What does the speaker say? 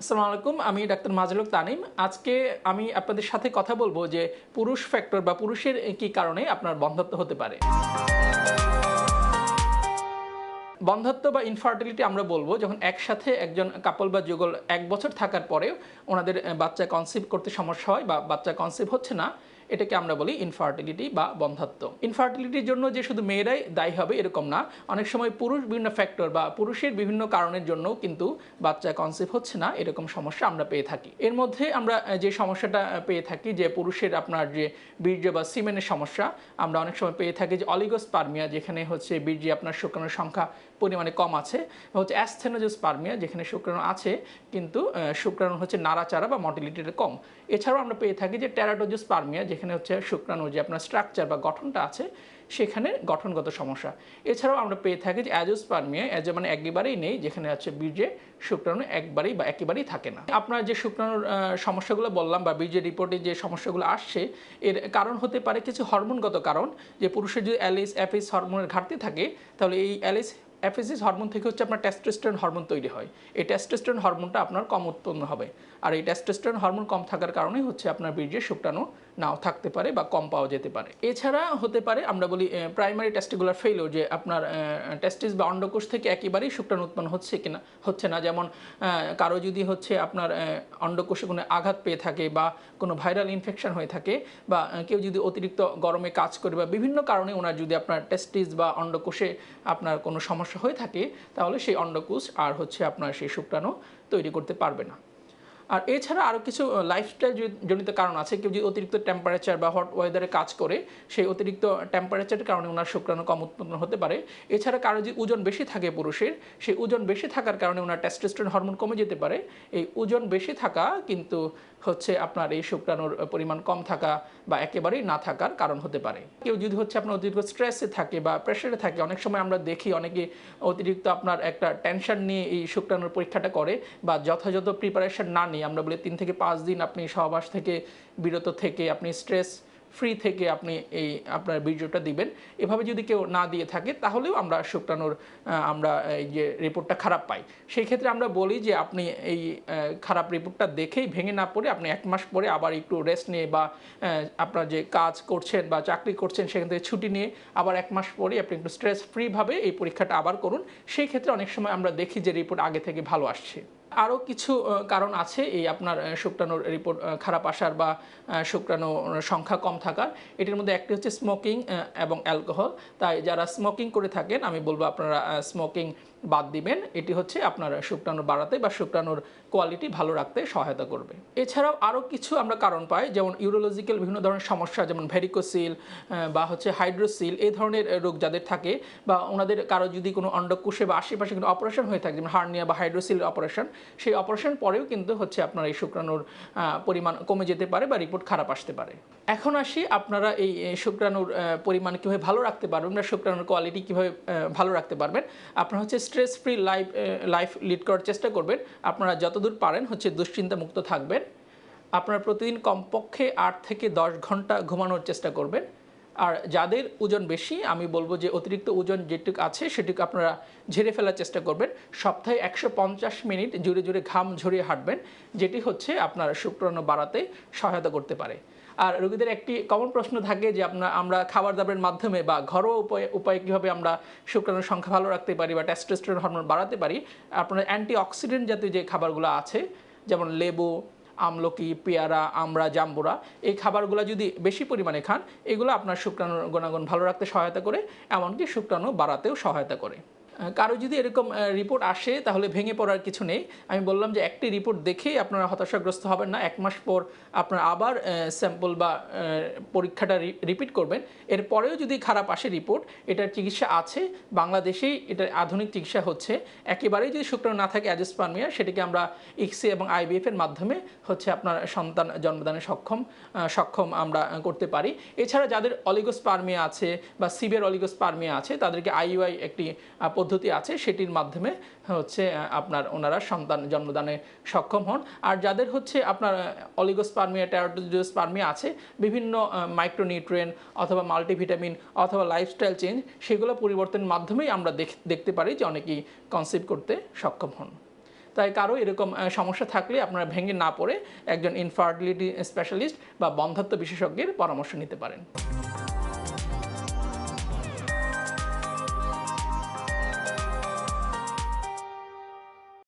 আসসালামু আলাইকুম, আমি ডাক্তার মাজলুক তানিম। আজকে আমি আপনাদের সাথে কথা বলব যে পুরুষ ফ্যাক্টর বা পুরুষের কি কারণে আপনার বন্ধত্ব হতে পারে। বন্ধত্ব বা ইনফার্টিলিটি আমরা বলব, যখন একসাথে একজন কাপল বা যুগল এক বছর থাকার পরেও ওনাদের বাচ্চা কনসিভ করতে সমস্যা হয় বা বাচ্চা কনসিভ হচ্ছে না এটাকে আমরা বলি ইনফার্টিলিটি বা বন্ধ্যত্ব ইনফার্টিলিটির জন্য যে শুধু মেয়েরাই দায়ী হবে এরকম না, অনেক সময় পুরুষ বিভিন্ন ফ্যাক্টর বা পুরুষের বিভিন্ন কারণের জন্য কিন্তু বাচ্চা কনসিভ হচ্ছে না, এরকম সমস্যা আমরা পেয়ে থাকি। এর মধ্যে আমরা যে সমস্যাটা পেয়ে থাকি যে পুরুষের আপনার যে বীর্য বা সিমেনের সমস্যা, আমরা অনেক সময় পেয়ে থাকি যে অলিগোস্পার্মিয়া যেখানে হচ্ছে বীর্যে আপনার শুক্রাণুর সংখ্যা পরিমাণে কম আছে হচ্ছে অ্যাস্থেনোজোস্পার্মিয়া যেখানে শুক্রাণু আছে, কিন্তু শুক্রাণু হচ্ছে নাড়াচাড়া বা মটিলিটিটা কম। এছাড়াও আমরা পেয়ে থাকি যে টেরাটোজোস্পার্মিয়া যেখানে হচ্ছে শুক্রাণু যে আপনার স্ট্রাকচার বা গঠনটা আছে, সেখানে গঠনগত সমস্যা। এছাড়াও আমরা পেয়ে থাকি যে অ্যাজোস্পার্মিয়া, অ্যাজো মানে একেবারেই নেই, যেখানে হচ্ছে বীর্যে শুক্রাণু একবারেই বা একেবারেই থাকে না। আপনার যে শুক্রাণুর সমস্যাগুলো বললাম বা বীর্যের রিপোর্টে যে সমস্যাগুলো আসছে, এর কারণ হতে পারে কিছু হরমোনগত কারণ, যে পুরুষের যদি অ্যালিস, অ্যাফিস হরমোনের ঘাটতি থাকে, তাহলে এই অ্যালিস, অ্যাফিসিস হরমোন থেকে হচ্ছে আপনার টেস্টোস্টেরন হরমোন তৈরি হয়। এই টেস্টোস্টেরন হরমোনটা আপনার কম উৎপন্ন হবে। আর এই টেস্টোস্টেরন হরমোন কম থাকার কারণেই হচ্ছে আপনার বীর্যের শুক্রাণু নাও থাকতে পারে বা কম পাওয়া যেতে পারে। এছাড়া হতে পারে, আমরা বলি প্রাইমারি টেস্টিকুলার ফেইলিওর যে আপনার টেস্টিস বা অন্ডকোষ থেকে একেবারেই শুক্রাণু উৎপন্ন হচ্ছে কিনা, হচ্ছে না। যেমন কারও যদি হচ্ছে আপনার অন্ডকোষে কোনো আঘাত পেয়ে থাকে বা কোনো ভাইরাল ইনফেকশন হয়ে থাকে বা কেউ যদি অতিরিক্ত গরমে কাজ করে বা বিভিন্ন কারণে ওনার যদি আপনার টেস্টিস বা অন্ডকোষে আপনার কোনো সমস্যা হয়ে থাকে, তাহলে সেই অন্ডকোষ আর হচ্ছে আপনার সেই শুক্রাণু তৈরি করতে পারবে না। আর এছাড়া আরও কিছু লাইফস্টাইল জনিত কারণ আছে। কেউ যদি অতিরিক্ত টেম্পারেচার বা হট ওয়েদারে কাজ করে, সেই অতিরিক্ত টেম্পারেচারের কারণে ওনার শুক্রাণু কম উৎপন্ন হতে পারে। এছাড়া কারও যদি ওজন বেশি থাকে পুরুষের, সেই ওজন বেশি থাকার কারণে ওনার টেস্টোস্টেরন হরমোন কমে যেতে পারে। এই ওজন বেশি থাকা কিন্তু হচ্ছে আপনার এই শুক্রাণুর পরিমাণ কম থাকা বা একেবারেই না থাকার কারণ হতে পারে। কেউ যদি হচ্ছে আপনার অতিরিক্ত স্ট্রেসে থাকে বা প্রেশারে থাকে, অনেক সময় আমরা দেখি অনেকে অতিরিক্ত আপনার একটা টেনশন নিয়ে এই শুক্রাণুর পরীক্ষাটা করে বা যথাযথ প্রিপারেশন না নিয়ে আমরা বলি তিন থেকে পাঁচ দিন আপনি সহবাস থেকে, বিরত থেকে, আপনি স্ট্রেস ফ্রি থেকে আপনি এই আপনার বীর্যটা দিবেন। এভাবে যদি কেউ না দিয়ে থাকে, তাহলেও আমরা শুক্রাণুর আমরা এই যে রিপোর্টটা খারাপ পাই। সেই ক্ষেত্রে আমরা বলি যে আপনি এই খারাপ রিপোর্টটা দেখেই ভেঙে না পড়ে আপনি এক মাস পরে আবার একটু রেস্ট নিয়ে বা আপনার যে কাজ করছেন বা চাকরি করছেন সেখান থেকে ছুটি নিয়ে আবার এক মাস পরে আপনি একটু স্ট্রেস ফ্রিভাবে এই পরীক্ষাটা আবার করুন। সেই ক্ষেত্রে অনেক সময় আমরা দেখি যে রিপোর্ট আগে থেকে ভালো আসছে। আরও কিছু কারণ আছে এই আপনার শুক্রাণুর রিপোর্ট খারাপ আসার বা আহ, শুক্রাণুর সংখ্যা কম থাকার। এটির মধ্যে একটি হচ্ছে স্মোকিং এবং অ্যালকোহল তাই যারা স্মোকিং করে থাকেন আমি বলব আপনারা স্মোকিং বাদ দিবেন। এটি হচ্ছে আপনার শুক্রাণু বাড়াতে বা শুক্রাণুর কোয়ালিটি ভালো রাখতে সহায়তা করবে। এছাড়াও আরও কিছু আমরা কারণ পাই যেমন ইউরোলজিক্যাল বিভিন্ন ধরনের সমস্যা যেমন ভেরিকোসিল বা হচ্ছে হাইড্রোসিল এই ধরনের রোগ যাদের থাকে বা ওনাদের কারও যদি কোনো অন্ডকোষে বা আশেপাশে কোনো অপারেশন হয়ে থাকে যেমন হার্নিয়া বা হাইড্রোসিল অপারেশন সেই অপারেশন পরেও কিন্তু হচ্ছে আপনার এই শুক্রাণুর পরিমাণ কমে যেতে পারে বা রিপোর্ট খারাপ আসতে পারে। এখন আসি আপনারা এই শুক্রাণুর পরিমাণ কীভাবে ভালো রাখতে পারবেন বা শুক্রাণুর কোয়ালিটি কীভাবে ভালো রাখতে পারবেন, আপনারা হচ্ছে stress free life life lead করার চেষ্টা করবেন। আপনারা যতদূর পারেন হচ্ছে দুশ্চিন্তা মুক্ত থাকবেন। আপনারা প্রতিদিন কমপক্ষে আট থেকে দশ ঘণ্টা ঘুমানোর চেষ্টা করবেন। আর যাদের ওজন বেশি, আমি বলব যে অতিরিক্ত ওজন যেটুকু আছে সেটুকু আপনারা ঝেড়ে ফেলার চেষ্টা করবেন। সপ্তাহে একশো পঞ্চাশ মিনিট জুড়ে জুড়ে ঘাম ঝরিয়ে হাঁটবেন, যেটি হচ্ছে আপনার শুক্রাণু বাড়াতে সহায়তা করতে পারে। আর রোগীদের একটি কমন প্রশ্ন থাকে যে আপনার আমরা খাবার দাবারের মাধ্যমে বা ঘরোয়া উপায়ে উপায়ে কীভাবে আমরা শুক্রাণুর সংখ্যা ভালো রাখতে পারি বা টেস্টোস্টেরন হরমোন বাড়াতে পারি, আপনার অ্যান্টি অক্সিডেন্ট জাতীয় যে খাবারগুলো আছে, যেমন লেবু আমলকি, পেয়ারা, আমড়া, জাম্বুরা, এই খাবারগুলো যদি বেশি পরিমাণে খান, এগুলো আপনার শুক্রাণুর গুণাগুণ ভালো রাখতে সহায়তা করে, এমনকি শুক্রাণু বাড়াতেও সহায়তা করে। কারও যদি এরকম রিপোর্ট আসে, তাহলে ভেঙে পড়ার কিছু নেই। আমি বললাম যে একটি রিপোর্ট দেখেই আপনারা হতাশাগ্রস্ত হবেন না। এক মাস পর আপনারা আবার স্যাম্পল বা পরীক্ষাটা রিপিট করবেন। এরপরেও যদি খারাপ আসে রিপোর্ট, এটার চিকিৎসা আছে। বাংলাদেশেই এটার আধুনিক চিকিৎসা হচ্ছে। একেবারেই যদি শুক্রাণু না থাকে অ্যাজোস্পার্মিয়া সেটাকে আমরা ইক্সি এবং আইবিএফ এর মাধ্যমে হচ্ছে আপনার সন্তান জন্মদানে সক্ষম সক্ষম আমরা করতে পারি। এছাড়া যাদের অলিগোস্পার্মিয়া আছে বা সিভিয়ার অলিগোস্পার্মিয়া আছে, তাদেরকে আইইউআই একটি পদ্ধতি আছে, সেটির মাধ্যমে হচ্ছে আপনার ওনারা সন্তান জন্মদানে সক্ষম হন। আর যাদের হচ্ছে আপনার অলিগোস্পার্মিয়া ট্যারোটোজোস্পার্মিয়া আছে, বিভিন্ন মাইক্রোনিউট্রিয়েন্ট অথবা মাল্টিভিটামিন অথবা লাইফস্টাইল চেঞ্জ সেগুলো পরিবর্তনের মাধ্যমেই আমরা দেখ- দেখতে পারি যে অনেকেই কনসিভ করতে সক্ষম হন। তাই কারও এরকম সমস্যা থাকলে আপনারা ভেঙে না পড়ে একজন ইনফার্টিলিটি স্পেশালিস্ট বা বন্ধাত্ম বিশেষজ্ঞের পরামর্শ নিতে পারেন।